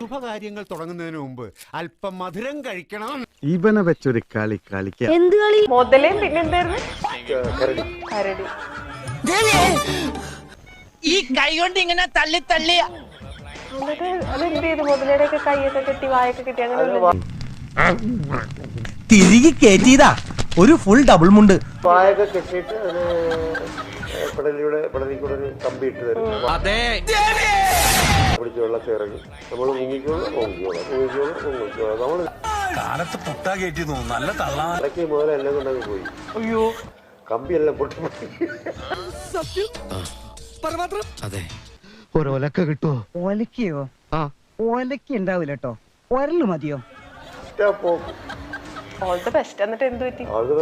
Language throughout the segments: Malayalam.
ശുഭകാര്യങ്ങൾ തുടങ്ങുന്നതിന് മുമ്പ് അല്പം മധുരം കഴിക്കണം. ഇവനെ വെച്ചൊരു കളി കളിക്കാം. എന്ത് കളി? മുതലേ ഈ കൈ കൊണ്ട് ഇങ്ങനെ തള്ളി തള്ളി. തിരികെ കയറ്റിയതാ ഒരു ഫുൾ ഡബിൾ മുണ്ട്. പായൊക്കെ കെട്ടിയിട്ട് അതിന് പെടലിയുടെ പെടലിൽ കൂടെ ഒരു കമ്പി ഇട്ട് തരും. പിടിച്ച് വെള്ളത്തിൽ ഇറങ്ങി നമ്മൾ മുങ്ങിക്കോളാം. പൊങ്ങിക്കോളാം മുങ്ങിക്കോളാം. പൊങ്ങിക്കോളാം നമ്മൾ കാലത്ത് പുട്ടാ കയറ്റി നല്ല തള്ളാ. ഇടയ്ക്ക് മുതൽ എല്ലാം കൊണ്ടങ്ങ് പോയി. അയ്യോ. കമ്പിയെല്ലാം പൊട്ടി ഒരൊലക്ക കിട്ടുമോ ഒലക്കയോ? ഒലക്ക ഉണ്ടാവില്ല കേട്ടോ ഒരൽ മതിയോ? അത്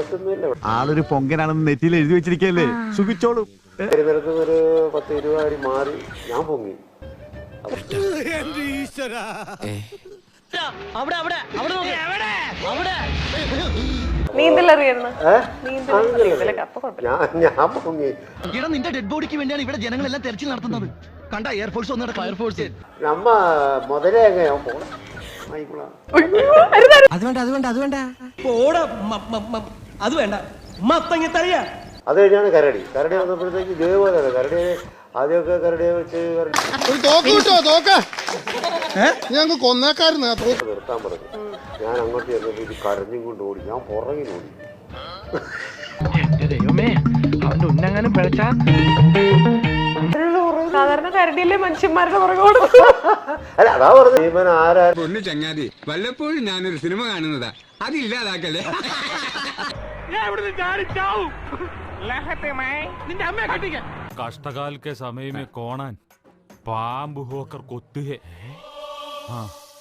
ആളൊരു പൊങ്കനാണെന്ന് നെറ്റിയിൽ എഴുതി വെച്ചിരിക്കല്ലേ സുഖിച്ചോളും. ഒരു പത്ത് ഇരുപത് മാറി ഞാൻ പൊങ്ങി. അവിടെ അവിടെ അവിടെ. അവിടെ. നിന്റെ ഡെഡ് ബോഡിക്ക് വേണ്ടിയാണ് ഇവിടെ ജനങ്ങളെല്ലാം തെരച്ചിൽ നടത്തുന്നത്. കണ്ട എയർഫോഴ്സ് വന്നിട്ട് ഫയർഫോഴ്സ് നമ്മ മുതലേ അത് വേണ്ട അത് വേണ്ട അത് വേണ്ട. മ- അത് വേണ്ട. മത്തങ്ങി തറിയാ. അത് കഴിഞ്ഞാണ് കരടി. കരടി വന്നപ്പോഴത്തേക്ക് ഇതേപോലെ കരടി ആദ്യമൊക്കെ കരടിയെ വെച്ച് ഒരു തോക്ക് കിട്ടോ തോക്ക്. ഞങ്ങൾക്ക് കൊന്നേക്കാരുന്നു തോക്ക്. നിർത്താൻ പറഞ്ഞു. ഞാൻ അങ്ങോട്ട് ചെന്നപ്പോൾ ഇത് കരഞ്ഞും കൊണ്ട് ഓടി. ഞാൻ പുറകിൽ ഓടി. സാധാരണ കരടിയല്ലേ മനുഷ്യന്മാരുടെ പുറകോട് അല്ല അതാ പറഞ്ഞു ഇവൻ ആരാ? പൊന്നു ചങ്ങാതി വല്ലപ്പോഴും ഞാനൊരു സിനിമ കാണുന്നതാ. അതില്ലാതാക്കല്ലേ कष्टकाल के समय में कौन पाम्ब होकर कुत्ते हैं हाँ